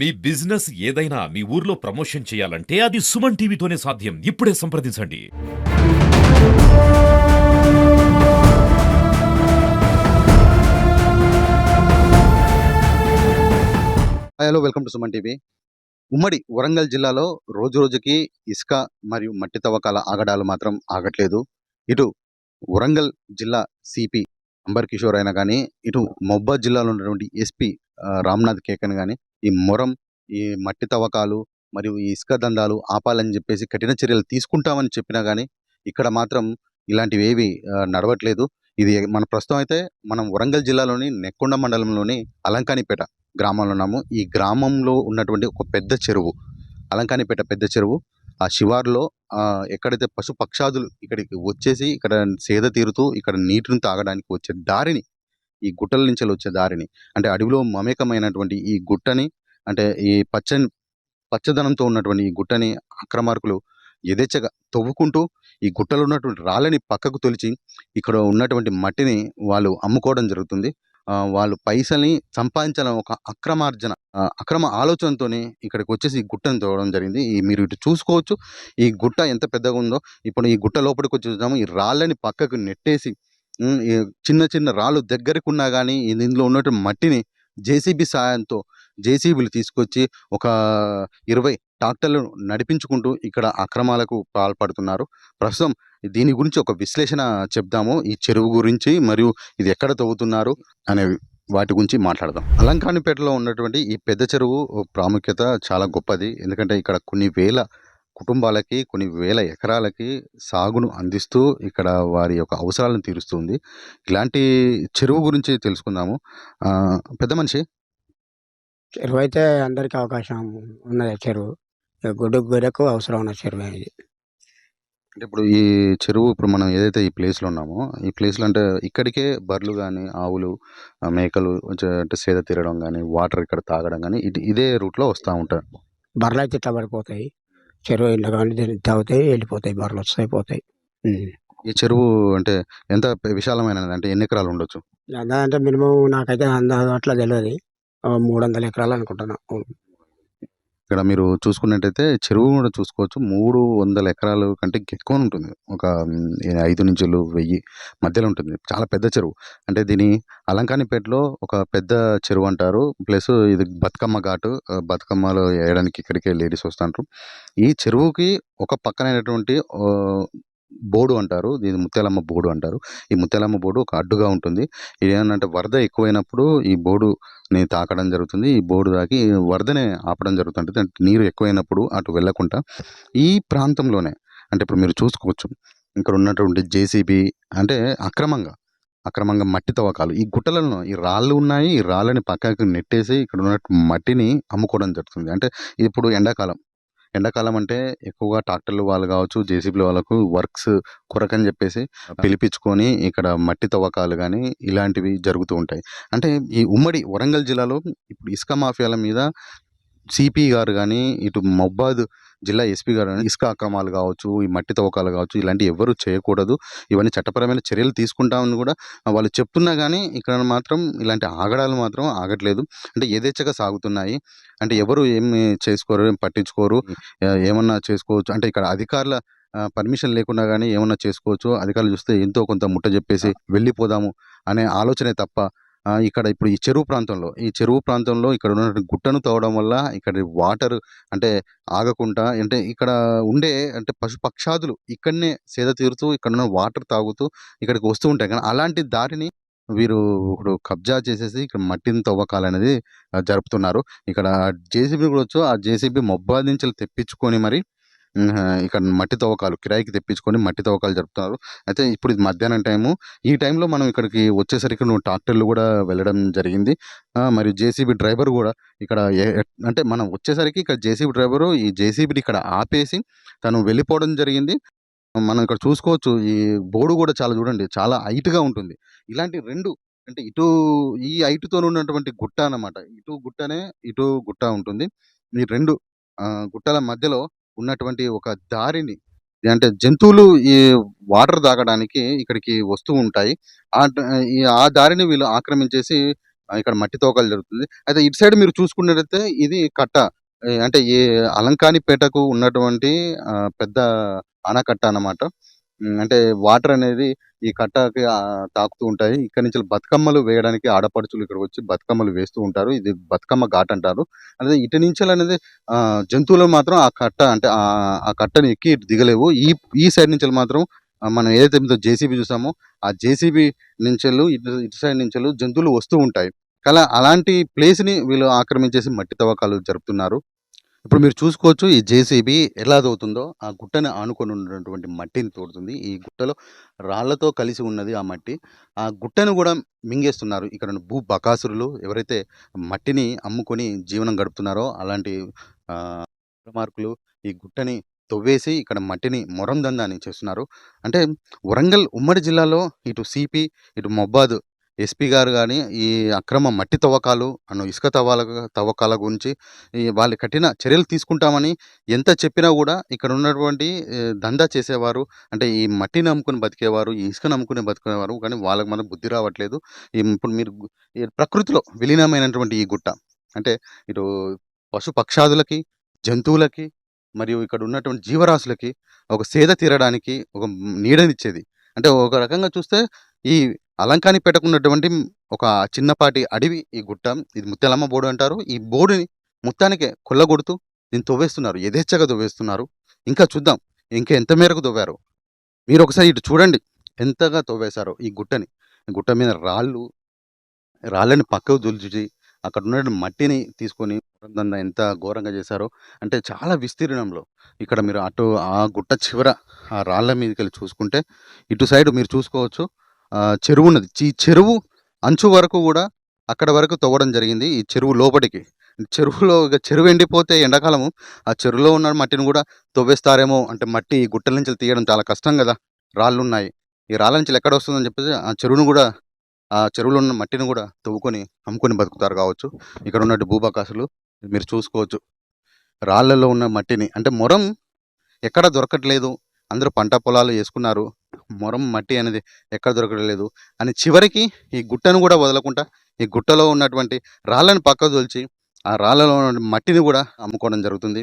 మీ business ఏదైనా మీ ఊర్లో promotion చేయాలంటే అది సుమన్ టీవీతోనే సాధ్యం. ఇప్పుడే సంప్రదించండి. Hello welcome to Suman TV. ఉమ్మడి వరంగల్ జిల్లాలో రోజు రోజుకి ఇసుక మరియు మట్టి తవ్వకాల ఆగడాలు మాత్రం ఆగట్లేదు. ఇటు వరంగల్ జిల్లా సిపి అంబర్ కిషోర్ అయినా కానీ ఇటు మొబ్బా జిల్లాలో ఉన్నటువంటి ఎస్పీ రామ్నాథ్ కేకన్ కానీ ఈ మొరం ఈ మట్టి తవ్వకాలు మరియు ఈ ఇసుక దందాలు ఆపాలని చెప్పేసి కఠిన చర్యలు తీసుకుంటామని చెప్పినా కానీ ఇక్కడ మాత్రం ఇలాంటివి ఏవి నడవట్లేదు. ఇది మన ప్రస్తుతం అయితే మనం వరంగల్ జిల్లాలోని నెక్కొండ మండలంలోని అలంకానిపేట గ్రామంలో ఉన్నాము. ఈ గ్రామంలో ఉన్నటువంటి ఒక పెద్ద చెరువు అలంకానిపేట పెద్ద చెరువు ఆ శివారులో ఎక్కడైతే పశు పక్షాదులు ఇక్కడికి వచ్చేసి ఇక్కడ సేద తీరుతూ ఇక్కడ నీటిని తాగడానికి వచ్చే దారిని ఈ గుట్టల నుంచి వచ్చే దారిని. అంటే అడవిలో మమేకమైనటువంటి ఈ గుట్టని అంటే ఈ పచ్చని పచ్చదనంతో ఉన్నటువంటి ఈ గుట్టని అక్రమార్కులు యథేచ్ఛగా తవ్వుకుంటూ ఈ గుట్టలో ఉన్నటువంటి రాళ్ళని పక్కకు తొలిచి ఇక్కడ ఉన్నటువంటి మట్టిని వాళ్ళు అమ్ముకోవడం జరుగుతుంది. వాళ్ళు పైసల్ని సంపాదించాలని ఒక అక్రమార్జన అక్రమ ఆలోచనతోనే ఇక్కడికి వచ్చేసి ఈ గుట్టను తోవడం జరిగింది. ఈ మీరు ఇటు చూసుకోవచ్చు. ఈ గుట్ట ఎంత పెద్దగా ఉందో ఇప్పుడు ఈ గుట్ట లోపలికి వచ్చి చూద్దాము. ఈ రాళ్ళని పక్కకు నెట్టేసి చిన్న చిన్న రాళ్ళు దగ్గరకు ఉన్నా కానీ ఇందులో ఉన్నటువంటి మట్టిని జేసీబీ సాయంతో జేసీబీలు తీసుకొచ్చి ఒక ఇరవై ట్రాక్టర్లు నడిపించుకుంటూ ఇక్కడ అక్రమాలకు పాల్పడుతున్నారు. ప్రస్తుతం దీని గురించి ఒక విశ్లేషణ చెప్దాము. ఈ చెరువు గురించి మరియు ఇది ఎక్కడ తవ్వుతున్నారు అనేవి వాటి గురించి మాట్లాడదాం. అలంకానిపేటలో ఉన్నటువంటి ఈ పెద్ద చెరువు ప్రాముఖ్యత చాలా గొప్పది. ఎందుకంటే ఇక్కడ కొన్ని వేల కుటుంబాలకి కొన్ని వేల ఎకరాలకి సాగును అందిస్తూ ఇక్కడ వారి యొక్క అవసరాలను తీరుస్తుంది. ఇలాంటి చెరువు గురించి తెలుసుకుందాము. పెద్ద మనిషి? చెరువు అయితే అందరికీ అవకాశం ఉన్నది చెరువు. ఇక గుడ్డు గొర్రెకు అవసరం ఉన్న చెరువు ఇది అంటే ఇప్పుడు ఈ చెరువు ఇప్పుడు మనం ఏదైతే ఈ ప్లేస్లో ఉన్నామో ఈ ప్లేస్లో అంటే ఇక్కడికే బర్రెలు కానీ ఆవులు మేకలు అంటే సేద తీరడం కానీ వాటర్ ఇక్కడ తాగడం కానీ ఇది ఇదే రూట్లో వస్తూ ఉంటారు. బర్రెలు అయితే ఇట్లా పడిపోతాయి చెరువు ఇంట్లో కానీ దీన్ని తాగుతాయి వెళ్ళిపోతాయి బర్రెలు వస్తాయి పోతాయి. ఈ చెరువు అంటే ఎంత విశాలమైనది అంటే ఎన్ని ఎకరాలు ఉండొచ్చు అందా అంటే మినిమం నాకైతే అందాజు అట్లా తెలియదు మూడు వందల ఎకరాలు అనుకుంటున్నా ఉమ్. ఇక్కడ మీరు చూసుకున్నట్టయితే చెరువు కూడా చూసుకోవచ్చు. మూడు వందల ఎకరాల కంటే ఎక్కువ ఉంటుంది. ఒక ఐదు నుంచి వెయ్యి మధ్యలో ఉంటుంది. చాలా పెద్ద చెరువు. అంటే దీని అలంకానిపేటలో ఒక పెద్ద చెరువు అంటారు. ప్లస్ ఇది బతుకమ్మ ఘాటు. బతుకమ్మలో వేయడానికి ఇక్కడికే లేడీస్ వస్తుంటారు. ఈ చెరువుకి ఒక పక్కనైనటువంటి బోడు బోర్డు అంటారు. దీని ముత్యాలమ్మ బోర్డు అంటారు. ఈ ముత్యాలమ్మ బోర్డు ఒక అడ్డుగా ఉంటుంది. ఇది ఏంటంటే వరద ఎక్కువైనప్పుడు ఈ బోడుని తాకడం జరుగుతుంది. ఈ బోర్డు తాకి వరదనే ఆపడం జరుగుతుంది అంటే నీరు ఎక్కువైనప్పుడు అటు వెళ్ళకుండా ఈ ప్రాంతంలోనే అంటే ఇప్పుడు మీరు చూసుకోవచ్చు. ఇక్కడ ఉన్నటువంటి జేసీబీ అంటే అక్రమంగా అక్రమంగా మట్టి తవ్వకాలు. ఈ గుట్టలలో ఈ రాళ్ళు ఉన్నాయి. ఈ రాళ్ళని పక్కకి నెట్టేసి ఇక్కడ ఉన్న మట్టిని అమ్ముకోవడం జరుగుతుంది. అంటే ఇప్పుడు ఎండాకాలం. ఎండాకాలం అంటే ఎక్కువగా ట్రాక్టర్లు వాళ్ళు కావచ్చు జేసీబీల వాళ్ళకు వర్క్స్ కొరకని చెప్పేసి పిలిపించుకొని ఇక్కడ మట్టి తవ్వకాలు కానీ ఇలాంటివి జరుగుతూ ఉంటాయి. అంటే ఈ ఉమ్మడి వరంగల్ జిల్లాలో ఇప్పుడు ఇసుక మాఫియాల మీద సిపి గారు కానీ ఇటు మొబ్బాద్ జిల్లా ఎస్పీ గారు ఇసుక అక్రమాలు కావచ్చు ఈ మట్టి తవ్వకాలు కావచ్చు ఇలాంటివి ఎవరు చేయకూడదు. ఇవన్నీ చట్టపరమైన చర్యలు తీసుకుంటామని కూడా వాళ్ళు చెప్తున్నా కానీ ఇక్కడ మాత్రం ఇలాంటి ఆగడాలు మాత్రం ఆగట్లేదు. అంటే యథేచ్ఛగా సాగుతున్నాయి. అంటే ఎవరు ఏమి చేసుకోరు ఏం పట్టించుకోరు ఏమన్నా చేసుకోవచ్చు. అంటే ఇక్కడ అధికారుల పర్మిషన్ లేకుండా కానీ ఏమన్నా చేసుకోవచ్చు. అధికారులు చూస్తే ఎంతో కొంత ముట్ట చెప్పేసి వెళ్ళిపోదాము అనే ఆలోచనే తప్ప ఇక్కడ ఇప్పుడు ఈ చెరువు ప్రాంతంలో ఈ చెరువు ప్రాంతంలో ఇక్కడ ఉన్న గుట్టను తవ్వడం వల్ల ఇక్కడ వాటర్ అంటే ఆగకుండా అంటే ఇక్కడ ఉండే అంటే పశు పక్షాదులు ఇక్కడనే సేద తీరుతూ ఇక్కడ ఉన్న వాటర్ తాగుతూ ఇక్కడికి వస్తూ ఉంటాయి. కానీ అలాంటి దారిని వీరు ఇప్పుడు కబ్జా చేసేసి ఇక్కడ మట్టిని తవ్వకాలు అనేది జరుపుతున్నారు. ఇక్కడ జేసీబీ కూడా వచ్చు ఆ జేసీబీ మొబ్బాద్ నుంచి తెప్పించుకొని మరి ఇక్కడ మట్టి తవ్వకాలు కిరాయికి తెప్పించుకొని మట్టి తవ్వకాలు జరుపుతున్నారు అయితే ఇప్పుడు ఇది మధ్యాహ్నం టైము. ఈ టైంలో మనం ఇక్కడికి వచ్చేసరికి నువ్వు ట్రాక్టర్లు కూడా వెళ్ళడం జరిగింది. మరియు జేసీబీ డ్రైవర్ కూడా ఇక్కడ అంటే మనం వచ్చేసరికి ఇక్కడ జేసీబీ డ్రైవరు ఈ జేసీబీని ఇక్కడ ఆపేసి తను వెళ్ళిపోవడం జరిగింది. మనం ఇక్కడ చూసుకోవచ్చు ఈ బోర్డు కూడా చాలా చూడండి చాలా హైట్గా ఉంటుంది. ఇలాంటి రెండు అంటే ఇటు ఈ హైట్తో ఉన్నటువంటి గుట్ట అనమాట ఇటు గుట్టనే ఇటు గుట్ట ఉంటుంది. ఈ రెండు గుట్టల మధ్యలో ఉన్నటువంటి ఒక దారిని అంటే జంతువులు ఈ వాటర్ తాగడానికి ఇక్కడికి వస్తూ ఉంటాయి. ఆ ఈ ఆ దారిని వీళ్ళు ఆక్రమించేసి ఇక్కడ మట్టి తోకలు జరుగుతుంది. అయితే ఇటు సైడ్ మీరు చూసుకున్నట్లయితే ఇది కట్ట. అంటే ఈ అలంకానిపేటకు ఉన్నటువంటి పెద్ద ఆనకట్ట అన్నమాట. అంటే వాటర్ అనేది ఈ కట్టకి తాకుతూ ఉంటాయి. ఇక్కడ నుంచి బతుకమ్మలు వేయడానికి ఆడపడుచులు ఇక్కడ వచ్చి బతుకమ్మలు వేస్తూ ఉంటారు. ఇది బతుకమ్మ ఘాట్ అంటారు. అదే ఇటు నుంచి అనేది జంతువులు మాత్రం ఆ కట్ట అంటే ఆ కట్టను కట్టని ఎక్కి దిగలేవు. ఈ ఈ సైడ్ నుంచి మాత్రం మనం ఏదైతే మీద జేసీబీ చూసామో ఆ జేసీబీ నుంచి ఇటు ఇటు సైడ్ నుంచి జంతువులు వస్తూ ఉంటాయి. కల అలాంటి ప్లేస్ని వీళ్ళు ఆక్రమించేసి మట్టి తవ్వకాలు జరుపుతున్నారు. ఇప్పుడు మీరు చూసుకోవచ్చు ఈ జేసీబీ ఎలా తవ్వుతుందో. ఆ గుట్టని ఆనుకొని ఉన్నటువంటి మట్టిని తోడుతుంది. ఈ గుట్టలో రాళ్ళతో కలిసి ఉన్నది ఆ మట్టి. ఆ గుట్టను కూడా మింగేస్తున్నారు ఇక్కడ భూ బకాసురులు. ఎవరైతే మట్టిని అమ్ముకొని జీవనం గడుపుతున్నారో అలాంటి మార్కులు ఈ గుట్టని తవ్వేసి ఇక్కడ మట్టిని మొరం దందాన్ని చేస్తున్నారు. అంటే వరంగల్ ఉమ్మడి జిల్లాలో ఇటు సిపి ఇటు మొబ్బాద్ ఎస్పీ గారు కానీ ఈ అక్రమ మట్టి తవ్వకాలు అను ఇసుక తవ్వాల తవ్వకాల గురించి వాళ్ళు కఠిన చర్యలు తీసుకుంటామని ఎంత చెప్పినా కూడా ఇక్కడ ఉన్నటువంటి దందా చేసేవారు అంటే ఈ మట్టిని నమ్ముకుని బతికేవారు ఈ ఇసుక నమ్ముకుని బతికేవారు కానీ వాళ్ళకి మనం బుద్ధి రావట్లేదు. ఇప్పుడు మీరు ఈ ప్రకృతిలో విలీనమైనటువంటి ఈ గుట్ట అంటే ఇటు పశు పక్షాదులకి జంతువులకి మరియు ఇక్కడ ఉన్నటువంటి జీవరాశులకి ఒక సేద తీరడానికి ఒక నీడనిచ్చేది. అంటే ఒక రకంగా చూస్తే ఈ అలంకాని పెట్టుకున్నటువంటి ఒక చిన్నపాటి అడవి ఈ గుట్ట. ఇది ముత్యాలమ్మ బోర్డు అంటారు. ఈ బోర్డుని మొత్తానికే కొల్లగొడుతూ దీన్ని తవ్వేస్తున్నారు యథేచ్ఛగా తవ్వేస్తున్నారు ఇంకా చూద్దాం. ఇంకా ఎంత మేరకు తవ్వారు మీరు ఒకసారి ఇటు చూడండి. ఎంతగా తవ్వేశారు ఈ గుట్టని. గుట్ట మీద రాళ్ళు రాళ్ళని పక్కకు దులిచి అక్కడ ఉన్న మట్టిని తీసుకొని దందా ఎంత ఘోరంగా చేశారో. అంటే చాలా విస్తీర్ణంలో. ఇక్కడ మీరు అటు ఆ గుట్ట చివర ఆ రాళ్ళ మీదకి వెళ్ళి చూసుకుంటే ఇటు సైడ్ మీరు చూసుకోవచ్చు. చెరువు ఉన్నది. ఈ చెరువు అంచు వరకు కూడా అక్కడ వరకు తవ్వడం జరిగింది ఈ చెరువు లోపలికి చెరువులో ఇక చెరువు ఎండిపోతే ఎండాకాలము ఆ చెరువులో ఉన్న మట్టిని కూడా తవ్వేస్తారేమో అంటే మట్టి గుట్టల నుంచి తీయడం చాలా కష్టం కదా. రాళ్ళు ఉన్నాయి ఈ రాళ్ళ నుంచి ఎక్కడ వస్తుందని చెప్పేసి ఆ చెరువును కూడా ఆ చెరువులో ఉన్న మట్టిని కూడా తవ్వుకొని అమ్ముకొని బతుకుతారు కావచ్చు. ఇక్కడ ఉన్నట్టు భూబాకాసులు మీరు చూసుకోవచ్చు. రాళ్ళల్లో ఉన్న మట్టిని అంటే మొరం ఎక్కడ దొరకట్లేదు. అందరూ పంట పొలాలు వేసుకున్నారు. మొరం మట్టి అనేది ఎక్కడ దొరకలేదు అని చివరికి ఈ గుట్టను కూడా వదలకుండా ఈ గుట్టలో ఉన్నటువంటి రాళ్ళను పక్క తోల్చి ఆ రాళ్ళలో ఉన్న మట్టిని కూడా అమ్ముకోవడం జరుగుతుంది.